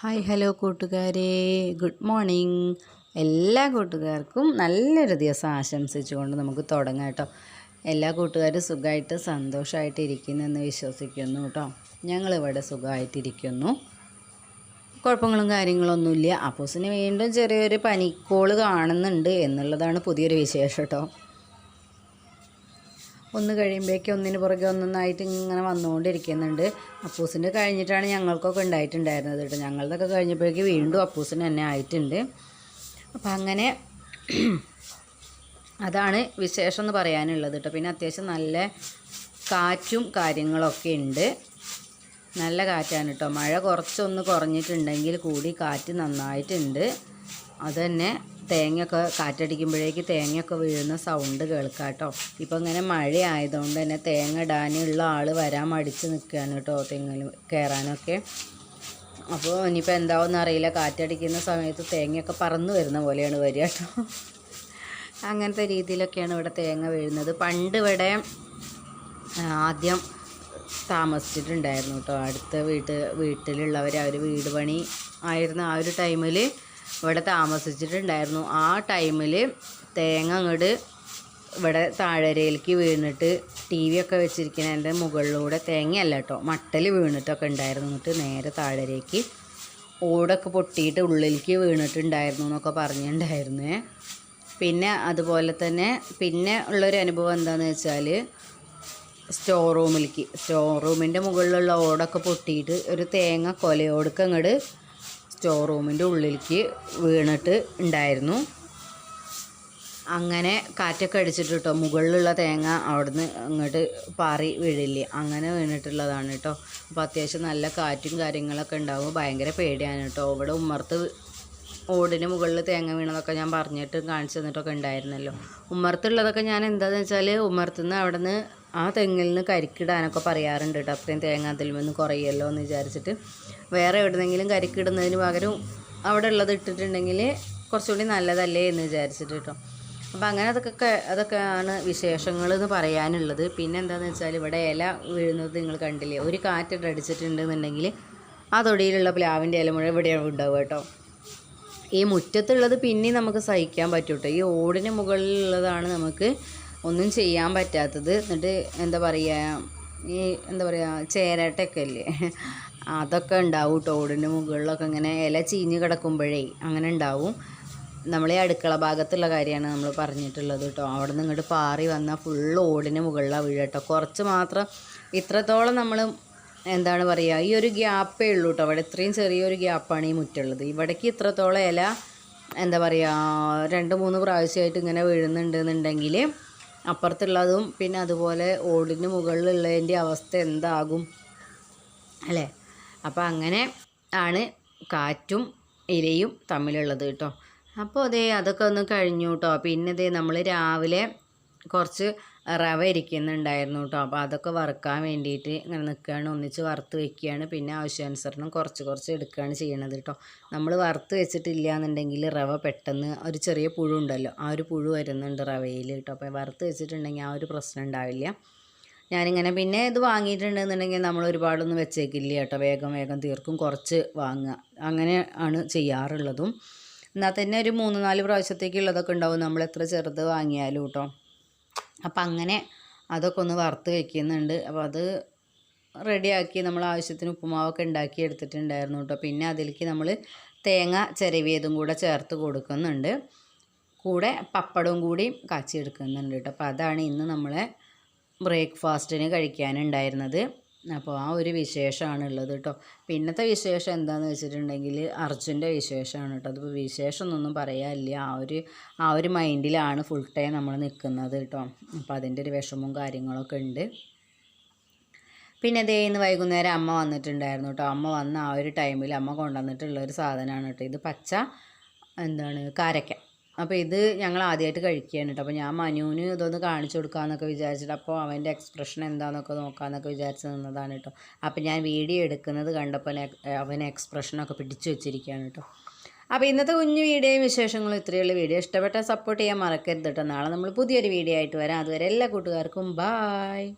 Hi hello കൂട്ടുകാരെ. Good morning. എല്ലാ കൂട്ടുകാർക്കും നല്ലൊരു ദിവസം ആശംസിച്ചുകൊണ്ട് നമുക്ക് തുടങ്ങാം കേട്ടോ. എല്ലാ കൂട്ടുകാരും സുഖമായിട്ട് സന്തോഷമായിട്ട് ഇരിക്കുന്നെന്ന് വിശ്വസിക്കുന്നു കേട്ടോ. ഞങ്ങളിവിടെ സുഖമായിട്ടിരിക്കുന്നു. കുഴപ്പങ്ങളും കാര്യങ്ങളൊന്നുമില്ല അപ്പോസിന് വീണ്ടും ചെറിയൊരു പനിക്കോൾ കാണുന്നുണ്ട് എന്നുള്ളതാണ് പുതിയൊരു വിശേഷം കേട്ടോ. ഒന്ന് കഴിയുമ്പോഴേക്കും ഒന്നിന് പുറകെ ഒന്നൊന്നായിട്ട് ഇങ്ങനെ വന്നുകൊണ്ടിരിക്കുന്നുണ്ട്. അപ്പൂസിന്റെ കഴിഞ്ഞിട്ടാണ് ഞങ്ങൾക്കൊക്കെ ഉണ്ടായിട്ടുണ്ടായിരുന്നത് കേട്ടോ. ഞങ്ങളതൊക്കെ കഴിഞ്ഞപ്പോഴേക്ക് വീണ്ടും അപ്പൂസിന് തന്നെ ആയിട്ടുണ്ട്. അപ്പം അങ്ങനെ അതാണ് വിശേഷം എന്ന് പറയാനുള്ളത് കേട്ടോ. പിന്നെ അത്യാവശ്യം നല്ല കാറ്റും കാര്യങ്ങളൊക്കെ ഉണ്ട്. നല്ല കാറ്റാണ് കേട്ടോ. മഴ കുറച്ചൊന്ന് കുറഞ്ഞിട്ടുണ്ടെങ്കിൽ കൂടി കാറ്റ് നന്നായിട്ടുണ്ട്. അതുതന്നെ തേങ്ങയൊക്കെ കാറ്റടിക്കുമ്പോഴേക്ക് തേങ്ങയൊക്കെ വീഴുന്ന സൗണ്ട് കേൾക്കാം കേട്ടോ ഇപ്പം ഇങ്ങനെ മഴ ആയതുകൊണ്ട് തന്നെ തേങ്ങ ഇടാനുള്ള ആൾ വരാൻ മടിച്ച് നിൽക്കുകയാണ് കേട്ടോ തെങ്ങിൽ കയറാനൊക്കെ അപ്പോൾ ഇനിയിപ്പോൾ എന്താവെന്ന് അറിയില്ല. കാറ്റടിക്കുന്ന സമയത്ത് തേങ്ങയൊക്കെ പറന്നു വരുന്ന പോലെയാണ് വരിക കേട്ടോ. അങ്ങനത്തെ രീതിയിലൊക്കെയാണ് ഇവിടെ തേങ്ങ വീഴുന്നത്. പണ്ട് ഇവിടെ ആദ്യം താമസിച്ചിട്ടുണ്ടായിരുന്നു കേട്ടോ. അടുത്ത വീട്ട് വീട്ടിലുള്ളവർ അവർ വീട് പണി ആയിരുന്ന ആ ഒരു ടൈമിൽ ഇവിടെ താമസിച്ചിട്ടുണ്ടായിരുന്നു. ആ ടൈമിൽ തേങ്ങ അങ്ങോട്ട് ഇവിടെ താഴരയിലേക്ക് വീണിട്ട് ടി വി ഒക്കെ വെച്ചിരിക്കുന്നതിന്റെ മുകളിലൂടെ തേങ്ങയല്ല കേട്ടോ മട്ടൽ വീണിട്ടൊക്കെ ഉണ്ടായിരുന്നു. എന്നിട്ട് നേരെ താഴരയ്ക്ക് ഓടൊക്കെ പൊട്ടിയിട്ട് ഉള്ളിലേക്ക് വീണിട്ടുണ്ടായിരുന്നു എന്നൊക്കെ പറഞ്ഞിട്ടുണ്ടായിരുന്നേ. പിന്നെ അതുപോലെ തന്നെ പിന്നെ ഉള്ളൊരു അനുഭവം എന്താണെന്ന് വെച്ചാൽ സ്റ്റോർ റൂമിലേക്ക് സ്റ്റോർ റൂമിന്റെ മുകളിലുള്ള ഓടൊക്കെ പൊട്ടിയിട്ട് ഒരു തേങ്ങ കൊലയോടൊക്കെ അങ്ങോട്ട് സ്റ്റോർ റൂമിന്റെ ഉള്ളിലേക്ക് വീണിട്ട് ഉണ്ടായിരുന്നു. അങ്ങനെ കാറ്റൊക്കെ അടിച്ചിട്ട് കേട്ടോ മുകളിലുള്ള തേങ്ങ അവിടുന്ന് അങ്ങോട്ട് പാറി വീഴില്ലേ. അങ്ങനെ വീണിട്ടുള്ളതാണ് കേട്ടോ അപ്പോൾ അത്യാവശ്യം നല്ല കാറ്റും കാര്യങ്ങളൊക്കെ ഉണ്ടാകുമ്പോൾ ഭയങ്കര പേടിയാണ് കേട്ടോ ഇവിടെ ഉമ്മർത്ത് ഓടിന് മുകളിൽ തേങ്ങ വീണതൊക്കെ ഞാൻ പറഞ്ഞിട്ട് കാണിച്ചു തന്നിട്ടൊക്കെ ഉണ്ടായിരുന്നല്ലോ. ഉമ്മർത്തുള്ളതൊക്കെ ഞാൻ എന്താണെന്ന് വെച്ചാൽ ഉമ്മർത്തുനിന്ന് അവിടെ നിന്ന് ആ തെങ്ങിൽ നിന്ന് കരിക്കിടാനൊക്കെ പറയാറുണ്ട് കേട്ടോ അത്രയും തേങ്ങ അതിൽ നിന്ന് കുറയുമല്ലോ എന്ന് വിചാരിച്ചിട്ട്. വേറെ എവിടെന്നെങ്കിലും കരിക്കിടുന്നതിന് പകരം അവിടെ ഉള്ളത് ഇട്ടിട്ടുണ്ടെങ്കിൽ കുറച്ചുകൂടി നല്ലതല്ലേ എന്ന് വിചാരിച്ചിട്ട് കേട്ടോ അപ്പോൾ അങ്ങനെ അതൊക്കെ അതൊക്കെയാണ് വിശേഷങ്ങൾ എന്ന് പറയാനുള്ളത്. പിന്നെ എന്താണെന്ന് വെച്ചാൽ ഇവിടെ ഇല വീഴുന്നത് നിങ്ങൾ കണ്ടില്ലേ? ഒരു കാറ്റിട്ട് അടിച്ചിട്ടുണ്ടെന്നുണ്ടെങ്കിൽ ആ തൊടിയിലുള്ള പ്ലാവിന്റെ ഇല മുഴുവൻ ഇവിടെ ഉണ്ടാവുക കേട്ടോ ഈ മുറ്റത്തുള്ളത് പിന്നെ നമുക്ക് സഹിക്കാൻ പറ്റൂട്ടോ. ഈ ഓടിന് മുകളിലുള്ളതാണ് നമുക്ക് ഒന്നും ചെയ്യാൻ പറ്റാത്തത്. എന്നിട്ട് എന്താ പറയുക ഈ എന്താ പറയുക ചേരട്ടൊക്കെ ഇല്ലേ അതൊക്കെ ഉണ്ടാവും ടോടിന്റെ മുകളിലൊക്കെ ഇങ്ങനെ ഇല ചീഞ്ഞ് കിടക്കുമ്പോഴേ അങ്ങനെ ഉണ്ടാവും. നമ്മളെ അടുക്കള ഭാഗത്തുള്ള കാര്യമാണ് നമ്മൾ പറഞ്ഞിട്ടുള്ളത് കേട്ടോ അവിടെ നിന്ന് ഇങ്ങോട്ട് പാറി വന്നാൽ ഫുള്ള് ഓടിന് മുകളിലാണ് വീഴുക കേട്ടോ കുറച്ച് മാത്രം ഇത്രത്തോളം നമ്മൾ എന്താണ് പറയുക ഈ ഒരു ഗ്യാപ്പേ ഉള്ളൂ കേട്ടോ അവിടെ ഇത്രയും ചെറിയൊരു ഗ്യാപ്പാണ് ഈ മുറ്റുള്ളത് ഇവിടേക്ക് ഇത്രത്തോളം ഇല എന്താ പറയുക രണ്ട് മൂന്ന് പ്രാവശ്യമായിട്ട് ഇങ്ങനെ വീഴുന്നുണ്ടെന്നുണ്ടെങ്കിൽ അപ്പുറത്തുള്ളതും പിന്നെ അതുപോലെ ഓടിന് മുകളിലുള്ളതിന്റെ അവസ്ഥ എന്താകും? അല്ലേ? അപ്പോൾ അങ്ങനെ ആണ് കാറ്റും ഇലയും തമ്മിലുള്ളത് കേട്ടോ. അപ്പോൾ അതേ അതൊക്കെ ഒന്ന് കഴിഞ്ഞു കേട്ടോ. പിന്നെ ഇതേ നമ്മൾ രാവിലെ കുറച്ച് റവ ഇരിക്കുന്നുണ്ടായിരുന്നു കേട്ടോ അപ്പോൾ അതൊക്കെ വറുക്കാൻ വേണ്ടിയിട്ട് ഇങ്ങനെ നിൽക്കുകയാണ് ഒന്നിച്ച് വറുത്ത് വെക്കുകയാണ് പിന്നെ ആവശ്യാനുസരണം കുറച്ച് കുറച്ച് എടുക്കുകയാണ് ചെയ്യണത് കേട്ടോ നമ്മൾ വറുത്ത് വെച്ചിട്ടില്ല എന്നുണ്ടെങ്കിൽ റവ പെട്ടെന്ന് ഒരു ചെറിയ പുഴു ഉണ്ടല്ലോ. ആ ഒരു പുഴു വരുന്നുണ്ട് റവയിൽ കേട്ടോ അപ്പോൾ വറുത്ത് വെച്ചിട്ടുണ്ടെങ്കിൽ ആ ഒരു പ്രശ്നം ഉണ്ടാവില്ല. ഞാനിങ്ങനെ പിന്നെ ഇത് വാങ്ങിയിട്ടുണ്ടെന്നുണ്ടെങ്കിൽ നമ്മൾ ഒരുപാടൊന്നും വെച്ചേക്കില്ല കേട്ടോ വേഗം വേഗം തീർക്കും. കുറച്ച് വാങ്ങുക. അങ്ങനെ ആണ് ചെയ്യാറുള്ളതും. എന്നാൽ തന്നെ ഒരു മൂന്ന് നാല് പ്രാവശ്യത്തേക്കുള്ളതൊക്കെ ഉണ്ടാവും. നമ്മൾ എത്ര ചെറുത് വാങ്ങിയാലും കേട്ടോ അപ്പം അങ്ങനെ അതൊക്കെ ഒന്ന് വറുത്ത് വയ്ക്കുന്നുണ്ട്. അപ്പോൾ അത് റെഡിയാക്കി നമ്മൾ ആവശ്യത്തിന് ഉപ്പുമാവൊക്കെ ഉണ്ടാക്കി എടുത്തിട്ടുണ്ടായിരുന്നു കേട്ടോ. പിന്നെ അതിലേക്ക് നമ്മൾ തേങ്ങ ചിരവിയതും കൂടെ ചേർത്ത് കൊടുക്കുന്നുണ്ട്. കൂടെ പപ്പടവും കൂടി കാച്ചി എടുക്കുന്നുണ്ട് കേട്ടോ. അപ്പോൾ അതാണ് ഇന്ന് നമ്മളെ ബ്രേക്ക്ഫാസ്റ്റിന് കഴിക്കാനുണ്ടായിരുന്നത്. അപ്പോൾ ആ ഒരു വിശേഷമാണ് ഉള്ളത് കേട്ടോ. പിന്നത്തെ വിശേഷം എന്താണെന്ന് വെച്ചിട്ടുണ്ടെങ്കിൽ അർജുന്റെ വിശേഷമാണ് കേട്ടോ. അതിപ്പോൾ വിശേഷം എന്നൊന്നും പറയാനില്ല. ആ ഒരു ആ ഒരു മൈൻഡിലാണ് ഫുൾ ടൈം നമ്മൾ നിൽക്കുന്നത് കേട്ടോ. അപ്പോൾ അതിന്റെ ഒരു വിഷമവും കാര്യങ്ങളൊക്കെ ഉണ്ട്. പിന്നെ ദേ ഇന്ന് വൈകുന്നേരം അമ്മ വന്നിട്ടുണ്ടായിരുന്നു കേട്ടോ. അമ്മ വന്ന ആ ഒരു ടൈമിൽ അമ്മ കൊണ്ടുവന്നിട്ടുള്ള ഒരു സാധനമാണ് കേട്ടോ. ഇത് പച്ച എന്താണ് കാരക്ക അപ്പോൾ ഇത് ഞങ്ങൾ ആദ്യമായിട്ട് കഴിക്കുകയാണ് കേട്ടോ അപ്പോൾ ഞാൻ മനുവിന് ഇതൊന്ന് കാണിച്ചു കൊടുക്കാമെന്നൊക്കെ വിചാരിച്ചിട്ട് അപ്പോൾ അവന്റെ എക്സ്പ്രഷൻ എന്താണെന്നൊക്കെ നോക്കാമെന്നൊക്കെ വിചാരിച്ച് നിന്നതാണ് കേട്ടോ അപ്പോൾ ഞാൻ വീഡിയോ എടുക്കുന്നത് കണ്ടപ്പോൾ അവൻ എക്സ്പ്രഷനൊക്കെ പിടിച്ചു വെച്ചിരിക്കുകയാണ് കേട്ടോ അപ്പോൾ ഇന്നത്തെ കുഞ്ഞു വീഡിയോയും വിശേഷങ്ങളും ഇത്രയുള്ള. വീഡിയോ ഇഷ്ടപ്പെട്ടാൽ സപ്പോർട്ട് ചെയ്യാൻ മറക്കരുത് കേട്ടോ നാളെ നമ്മൾ പുതിയൊരു വീഡിയോ ആയിട്ട് വരാം. അതുവരെ എല്ലാ കൂട്ടുകാർക്കും ബായ്